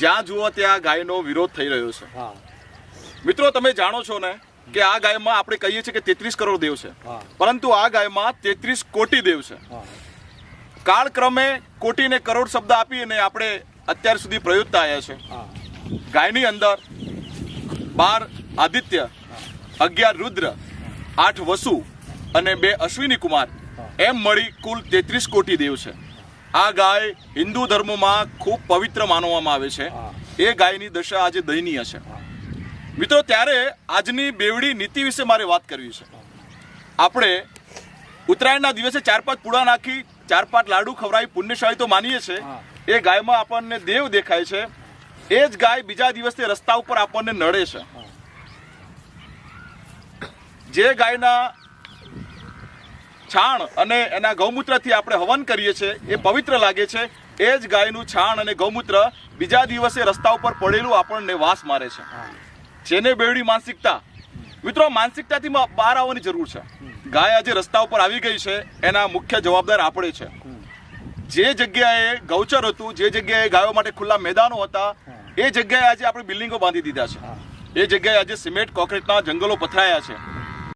જ્યાં જુઓ ત્યાં ગાયનો વિરોધ થઈ રહ્યો છે. મિત્રો તમે જાણો છો ને કે આ ગાયમાં આપણે કહીએ છીએ કે તેત્રીસ કરોડ દેવ છે. પરંતુ આ ગાયમાં તેત્રીસ કોટી દેવ છે. કાળક્રમે કોટીને કરોડ શબ્દ આપીને આપણે અત્યાર સુધી પ્રયુક્ત આવ્યા છે. ગાયની અંદર બાર આદિત્ય અગિયાર રુદ્ર આઠ વસુ અને બે અશ્વિની કુમાર એમ મળી કુલ તેત્રીસ કોટી દેવ છે. આ ગાય હિન્દુ ધર્મમાં ખૂબ પવિત્ર માનવામાં આવે છે. એ ગાયની દશા આજે દયનીય છે. મિત્રો ત્યારે આજની બેવડી નીતિ વિશે મારે વાત કરવી છે. આપણે ઉત્તરાયણના દિવસે ચાર પાંચ પૂડા નાખી ચાર પાંચ લાડુ ખવડાવી પુણ્યશાળી તો માનીએ છીએ. એ ગાયમાં આપણને દેવ દેખાય છે. એ જ ગાય બીજા દિવસે રસ્તા ઉપર આપણને નડે છે. જે ગાયના છાણ અને એના ગૌમૂત્રથી આપણે હવન કરીએ છીએ એ પવિત્ર લાગે છે. એ જ ગાયનું છાણ અને ગૌમૂત્ર બીજા દિવસે રસ્તા ઉપર પડેલું આપણને વાસ મારે છે. જેને બેવડી માનસિકતા. મિત્રો માનસિકતાથી બહાર આવવાની જરૂર છે. ગાય આજે રસ્તા ઉપર આવી ગઈ છે એના મુખ્ય જવાબદાર આપણે છે. જે જગ્યાએ ગૌચર હતું જે જગ્યાએ ગાયો માટે ખુલ્લા મેદાનો હતા એ જગ્યાએ આજે આપણે બિલ્ડિંગો બાંધી દીધા છે. એ જગ્યાએ આજે સિમેન્ટ કોન્ક્રીટના જંગલો પથરાયા છે.